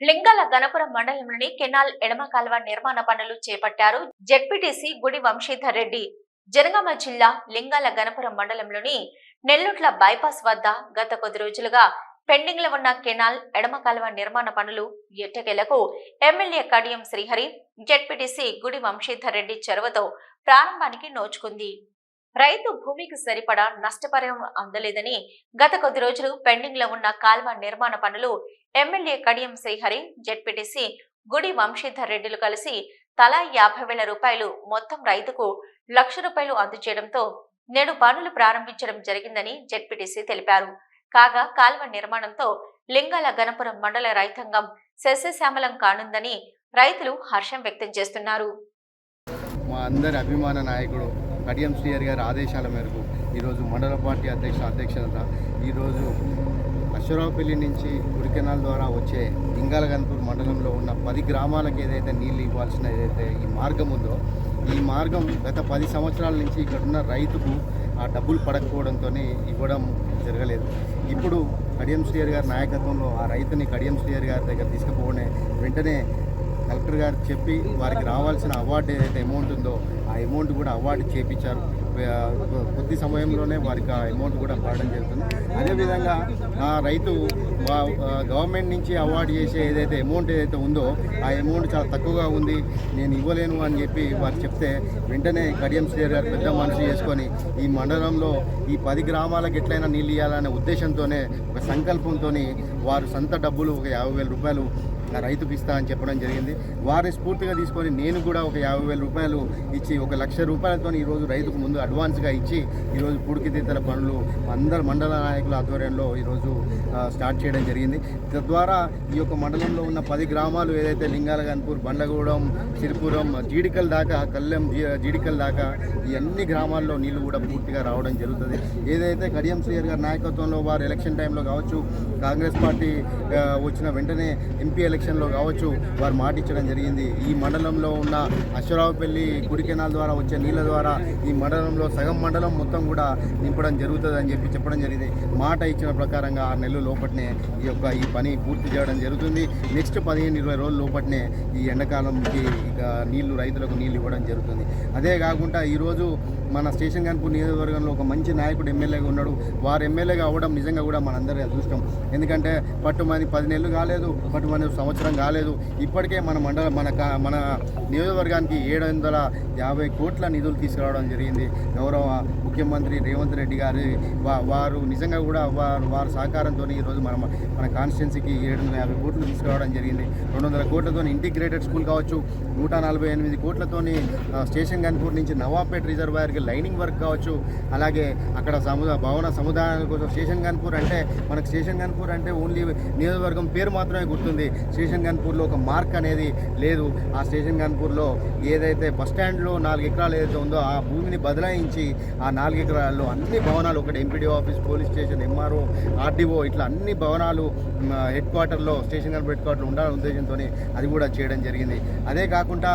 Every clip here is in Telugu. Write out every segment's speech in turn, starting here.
లింగాల గణపురం మండలంలోని కెనాల్ ఎడమ కాలువ నిర్మాణ పనులు చేపట్టారు జెడ్పీటీసీ గుడి వంశీధర్ రెడ్డి. జనగామ జిల్లా లింగాల గణపురం మండలంలోని నెల్లుట్ల బైపాస్ వద్ద గత కొద్ది రోజులుగా పెండింగ్లో ఉన్న కెనాల్ ఎడమ కాలువ నిర్మాణ పనులు ఎట్టకేలకు ఎమ్మెల్యే కడియం శ్రీహరి జెడ్పీటీసీ గుడి వంశీధర్ రెడ్డి చొరవతో ప్రారంభానికి నోచుకుంది. రైతు భూమికి సరిపడా నష్టపరిహారం అందలేదని గత కొద్ది రోజులు పెండింగ్లో ఉన్న కాల్వ నిర్మాణ పనులు ఎమ్మెల్యే కడియం శ్రీహరి జెడ్పీటీసీ గుడి వంశీధర్ రెడ్డిలు కలిసి తలా యాభై వేల రూపాయలు మొత్తం రైతుకు లక్ష రూపాయలు అందజేయడంతో నేడు పనులు ప్రారంభించడం జరిగిందని జెడ్పీటీసీ తెలిపారు. కాగా కాల్వ నిర్మాణంతో లింగాల గణపురం మండల రైతాంగం శస్యశ్యామలం కానుందని రైతులు హర్షం వ్యక్తం చేస్తున్నారు. మా అందరి అభిమాన నాయకుడు కడియం శ్రీహరి గారి ఆదేశాల మేరకు ఈరోజు మండల పార్టీ అధ్యక్ష అధ్యక్షత ఈరోజు అశ్వరావుపల్లి నుంచి గురికెనాల్ ద్వారా వచ్చే ఇంగాలగన్పూర్ మండలంలో ఉన్న పది గ్రామాలకు ఏదైతే నీళ్ళు ఇవ్వాల్సిన ఏదైతే ఈ మార్గం ఉందో ఈ మార్గం గత పది సంవత్సరాల నుంచి ఇక్కడ ఉన్న రైతుకు ఆ డబ్బులు పడకపోవడంతో ఇవ్వడం జరగలేదు. ఇప్పుడు కడియం శ్రీయర్ గారి నాయకత్వంలో ఆ రైతుని కడియం శ్రీయర్ గారి దగ్గర తీసుకుపోవనే వెంటనే కలెక్టర్ గారు చెప్పి వారికి రావాల్సిన అవార్డు ఏదైతే అమౌంట్ ఉందో ఆ అమౌంట్ కూడా అవార్డు చేపించారు. కొద్ది సమయంలోనే వారికి ఆ అమౌంట్ కూడా పడడం జరుగుతుంది. అదేవిధంగా ఆ రైతు గవర్నమెంట్ నుంచి అవార్డు చేసే ఏదైతే అమౌంట్ ఏదైతే ఉందో ఆ అమౌంట్ చాలా తక్కువగా ఉంది. నేను ఇవ్వలేను అని చెప్పి వారు చెప్తే వెంటనే కడియం శ్రీ గారు పెద్ద మనసు చేసుకొని ఈ మండలంలో ఈ పది గ్రామాలకు ఎట్లయినా నీళ్ళు ఇవ్వాలనే ఉద్దేశంతోనే ఒక సంకల్పంతో వారు సొంత డబ్బులు ఒక యాభై వేల రూపాయలు రైతుకు ఇస్తా అని చెప్పడం జరిగింది. వారిని స్ఫూర్తిగా తీసుకొని నేను కూడా ఒక యాభై వేల రూపాయలు ఇచ్చి ఒక లక్ష రూపాయలతో ఈరోజు రైతుకు ముందు అడ్వాన్స్గా ఇచ్చి ఈరోజు పుడికితీతల పనులు అందరు మండల నాయకుల ఆధ్వర్యంలో ఈరోజు స్టార్ట్ చేయడం జరిగింది. తద్వారా ఈ యొక్క మండలంలో ఉన్న పది గ్రామాలు ఏదైతే లింగాలగన్పూర్ బండగూడెం సిరిపురం జీడికల్ దాకా కల్లెం జీ- జీడికల్ దాకా ఈ అన్ని గ్రామాల్లో నీళ్ళు కూడా పూర్తిగా రావడం జరుగుతుంది. ఏదైతే కడియం శ్రీయర్ గారి నాయకత్వంలో వారు ఎలక్షన్ టైంలో కావచ్చు కాంగ్రెస్ పార్టీ వచ్చిన వెంటనే ఎంపీ ఎలక్షన్లో కావచ్చు వారు మాట ఇచ్చడం జరిగింది. ఈ మండలంలో ఉన్న అశ్వరావుపల్లి కుడి కెనాల్ ద్వారా వచ్చే నీళ్ళ ద్వారా ఈ మండలంలో సగం మండలం మొత్తం కూడా నింపడం జరుగుతుంది అని చెప్పి చెప్పడం జరిగింది. మాట ఇచ్చిన ప్రకారంగా ఆరు నెలల లోపట్నే ఈ యొక్క ఈ పని పూర్తి చేయడం జరుగుతుంది. నెక్స్ట్ పదిహేను ఇరవై రోజుల లోపట్నే ఈ ఎండాకాలంకి ఇక నీళ్ళు రైతులకు నీళ్ళు ఇవ్వడం జరుగుతుంది. అదే కాకుండా ఈరోజు మన స్టేషన్ కనుపూర్ నియోజకవర్గంలో ఒక మంచి నాయకుడు ఎమ్మెల్యేగా ఉన్నాడు. వారు ఎమ్మెల్యేగా అవ్వడం నిజంగా కూడా మనందరి అదృష్టం. ఎందుకంటే పట్టుమని పది నెలలు కాలేదు పట్టుమని సంవత్సరం కాలేదు. ఇప్పటికే మన మండల మన కా- మన నియోజకవర్గానికి ఏడు వందల యాభై కోట్ల నిధులు తీసుకురావడం జరిగింది. గౌరవ ముఖ్యమంత్రి రేవంత్ రెడ్డి గారి వా- వారు నిజంగా కూడా వారు వారి సహకారంతో ఈరోజు మన మన కాన్స్టిట్యున్సీకి ఏడు వందల యాభై కోట్లు తీసుకురావడం జరిగింది. రెండు వందల కోట్లతో ఇంటిగ్రేటెడ్ స్కూల్ కావచ్చు నూట నలభై ఎనిమిది కోట్లతోని స్టేషన్ గన్పూర్ నుంచి నవాబ్పేట్ రిజర్వాయర్కి లైనింగ్ వర్క్ కావచ్చు. అలాగే అక్కడ సముద భవన సముదాయాల కోసం స్టేషన్ గన్పూర్ అంటే మనకు స్టేషన్ గన్పూర్ అంటే ఓన్లీ నియోజకవర్గం పేరు మాత్రమే గుర్తుంది. స్టేషన్ గన్పూర్లో ఒక మార్క్ అనేది లేదు. ఆ స్టేషన్ గన్పూర్లో ఏదైతే బస్ స్టాండ్లో నాలుగు ఎకరాలు ఏదైతే ఉందో ఆ భూమిని బదలాయించి ఆ నాలుగు ఎకరాల్లో అన్ని భవనాలు ఒకటి MPD office police station MRO RDO ఇట్లా అన్ని భవనాలు హెడ్ క్వార్టర్లో స్టేషన్ గన్పూర్ హెడ్ క్వార్టర్లో ఉండాలనే ఉద్దేశంతో అది కూడా చేయడం జరిగింది. అదే కాకుండా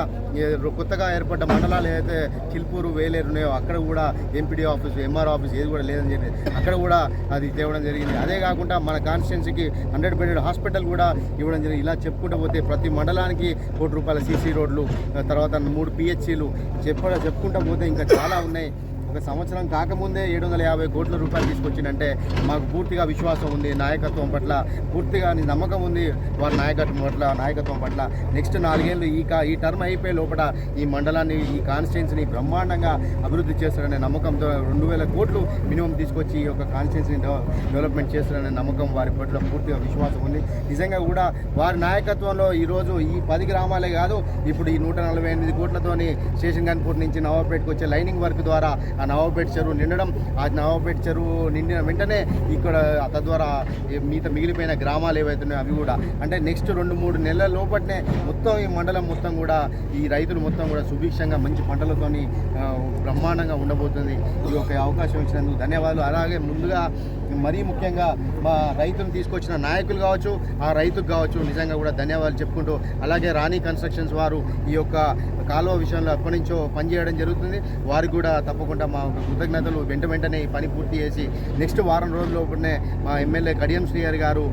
కొత్తగా ఏర్పడ్డ మండలాలు ఏదైతే చిల్పూరు వేలేరు ఉన్నాయో అక్కడ కూడా ఎంపీడీ ఆఫీస్ ఎంఆర్ ఆఫీస్ ఏది కూడా లేదని చెప్పి అక్కడ కూడా అది తేవడం జరిగింది. అదే కాకుండా మన కాన్స్టిట్యున్సీకి హండ్రెడ్ బెడెడ్ హాస్పిటల్ కూడా ఇవ్వడం జరిగింది. ఇలా చెప్పుకుంటూ పోతే ప్రతి మండలానికి కోటి రూపాయల సీసీ రోడ్లు తర్వాత మూడు పిహెచ్సీలు చెప్ప చెప్పుకుంటూ పోతే ఇంకా చాలా ఉన్నాయి. ఒక సంవత్సరం కాకముందే ఏడు వందల యాభై కోట్ల రూపాయలు తీసుకొచ్చిందంటే మాకు పూర్తిగా విశ్వాసం ఉంది నాయకత్వం పట్ల పూర్తిగా నమ్మకం ఉంది వారి నాయకత్వం పట్ల నాయకత్వం పట్ల. నెక్స్ట్ నాలుగేళ్ళు ఈ కా ఈ టర్మ్ అయిపోయే లోపల ఈ మండలాన్ని ఈ కాన్స్టిట్యున్సీని బ్రహ్మాండంగా అభివృద్ధి చేస్తారనే నమ్మకంతో రెండు వేల కోట్లు మినిమం తీసుకొచ్చి ఈ యొక్క కాన్స్టిట్యున్సీని డెవలప్మెంట్ చేస్తారనే నమ్మకం వారి పట్ల పూర్తిగా విశ్వాసం ఉంది. నిజంగా కూడా వారి నాయకత్వంలో ఈరోజు ఈ పది గ్రామాలే కాదు ఇప్పుడు ఈ నూట నలభై ఎనిమిది కోట్లతోని స్టేషన్ గన్పూర్ నుంచి నవాబ్పేటకు వచ్చే లైనింగ్ వర్క్ ద్వారా ఆ నవాబేట్ చెరువు నిండడం ఆ నవాబేట్ చెరువు నిండిన వెంటనే ఇక్కడ తద్వారా మిగతా మిగిలిపోయిన గ్రామాలు ఏవైతున్నాయో అవి కూడా. అంటే నెక్స్ట్ రెండు మూడు నెలల లోపట్నే మొత్తం ఈ మండలం మొత్తం కూడా ఈ రైతులు మొత్తం కూడా సుభిక్షంగా మంచి పంటలతోని బ్రహ్మాండంగా ఉండబోతుంది. ఈ యొక్క అవకాశం ఇచ్చినందుకు ధన్యవాదాలు. అలాగే ముందుగా మరీ ముఖ్యంగా మా రైతును తీసుకొచ్చిన నాయకులు కావచ్చు ఆ రైతుకు కావచ్చు నిజంగా కూడా ధన్యవాదాలు చెప్పుకుంటూ అలాగే రాణి కన్స్ట్రక్షన్స్ వారు ఈ యొక్క కాలువ విషయంలో ఎప్పటి నుంచో పనిచేయడం జరుగుతుంది. వారికి కూడా తప్పకుండా మా కృతజ్ఞతలు. వెంట వెంటనే ఈ పని పూర్తి చేసి నెక్స్ట్ వారం రోజుల్లోపునే మా ఎమ్మెల్యే కడియం శ్రీహరి గారు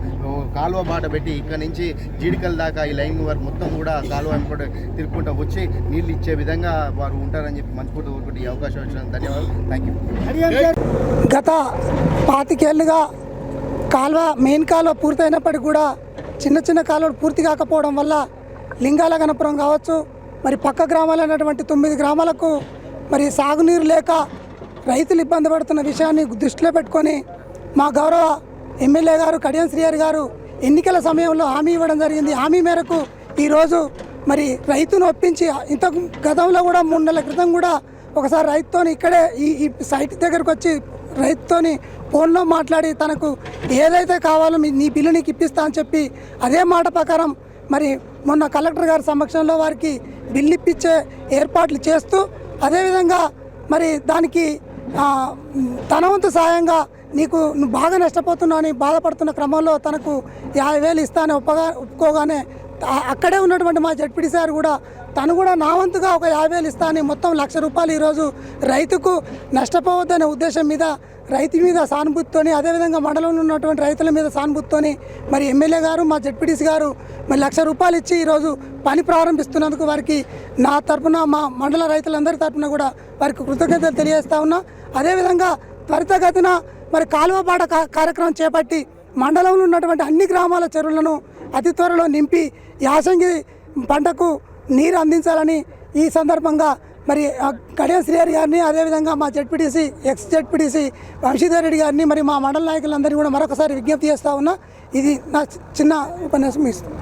కాలువ బాట పెట్టి ఇక్కడ నుంచి జీడికల్ దాకా ఈ లైన్ వారు మొత్తం కూడా కాలువ వెంబడి తిరుపుకుంటూ వచ్చి నీళ్ళు ఇచ్చే విధంగా వారు ఉంటారని చెప్పి మనస్ఫూర్తి కోరుకుంటే ఈ అవకాశం వచ్చిన ధన్యవాదాలు. థ్యాంక్ యూ గత పాతికేళ్ళుగా కాలువ మెయిన్ కాలువ పూర్తయినప్పటికీ కూడా చిన్న చిన్న కాలువలు పూర్తి కాకపోవడం వల్ల లింగాల గణపురం కావచ్చు మరి పక్క గ్రామాలైనటువంటి తొమ్మిది గ్రామాలకు మరి సాగునీరు లేక రైతులు ఇబ్బంది పడుతున్న విషయాన్ని దృష్టిలో పెట్టుకొని మా గౌరవ ఎమ్మెల్యే గారు కడియం శ్రీహరి గారు ఎన్నికల సమయంలో హామీ ఇవ్వడం జరిగింది. హామీ మేరకు ఈరోజు మరి రైతును ఒప్పించి ఇంత గతంలో కూడా మూడు నెలల క్రితం కూడా ఒకసారి రైతుతోని ఇక్కడే ఈ ఈ సైట్ దగ్గరకు వచ్చి రైతుతోని ఫోన్లో మాట్లాడి తనకు ఏదైతే కావాలో మీ నీ బిల్లు నీకు ఇప్పిస్తా అని చెప్పి అదే మాట ప్రకారం మరి మొన్న కలెక్టర్ గారి సమక్షంలో వారికి బిల్లు ఇప్పించే ఏర్పాట్లు చేస్తూ అదేవిధంగా మరి దానికి తనవంతు తన వంతు సాయంగా నీకు నువ్వు బాగా నష్టపోతున్నావు అని బాధపడుతున్న క్రమంలో తనకు యాభై వేలు ఇస్తానని ఒప్పగా ఒప్పుకోగానే అక్కడే ఉన్నటువంటి మా జడ్పీటీ సార్ కూడా తను కూడా నా వంతుగా ఒక యాభై వేలు ఇస్తాను మొత్తం లక్ష రూపాయలు ఈరోజు రైతుకు నష్టపోవద్దనే ఉద్దేశం మీద రైతు మీద సానుభూతితోని అదేవిధంగా మండలంలో ఉన్నటువంటి రైతుల మీద సానుభూతితోని మరి ఎమ్మెల్యే గారు మా జడ్పీటీసీ గారు మరి లక్ష రూపాయలు ఇచ్చి ఈరోజు పని ప్రారంభిస్తున్నందుకు వారికి నా తరపున మా మండల రైతులందరి తరపున కూడా వారికి కృతజ్ఞతలు తెలియజేస్తా ఉన్నా. అదేవిధంగా త్వరితగతిన మరి కాలువబాట కా- కార్యక్రమం చేపట్టి మండలంలో ఉన్నటువంటి అన్ని గ్రామాల చెరువులను అతి త్వరలో నింపి యాసంగి పంటకు నీరు అందించాలని ఈ సందర్భంగా మరి కడియం శ్రీహరి గారిని అదేవిధంగా మా ZPTC ex ZPTC Vamshidhar Reddy గారిని మరి మా మండల నాయకులందరినీ కూడా మరొకసారి విజ్ఞప్తి చేస్తా ఉన్నా. ఇది నా చి- చిన్న ఉపన్యాసం ఇస్తుంది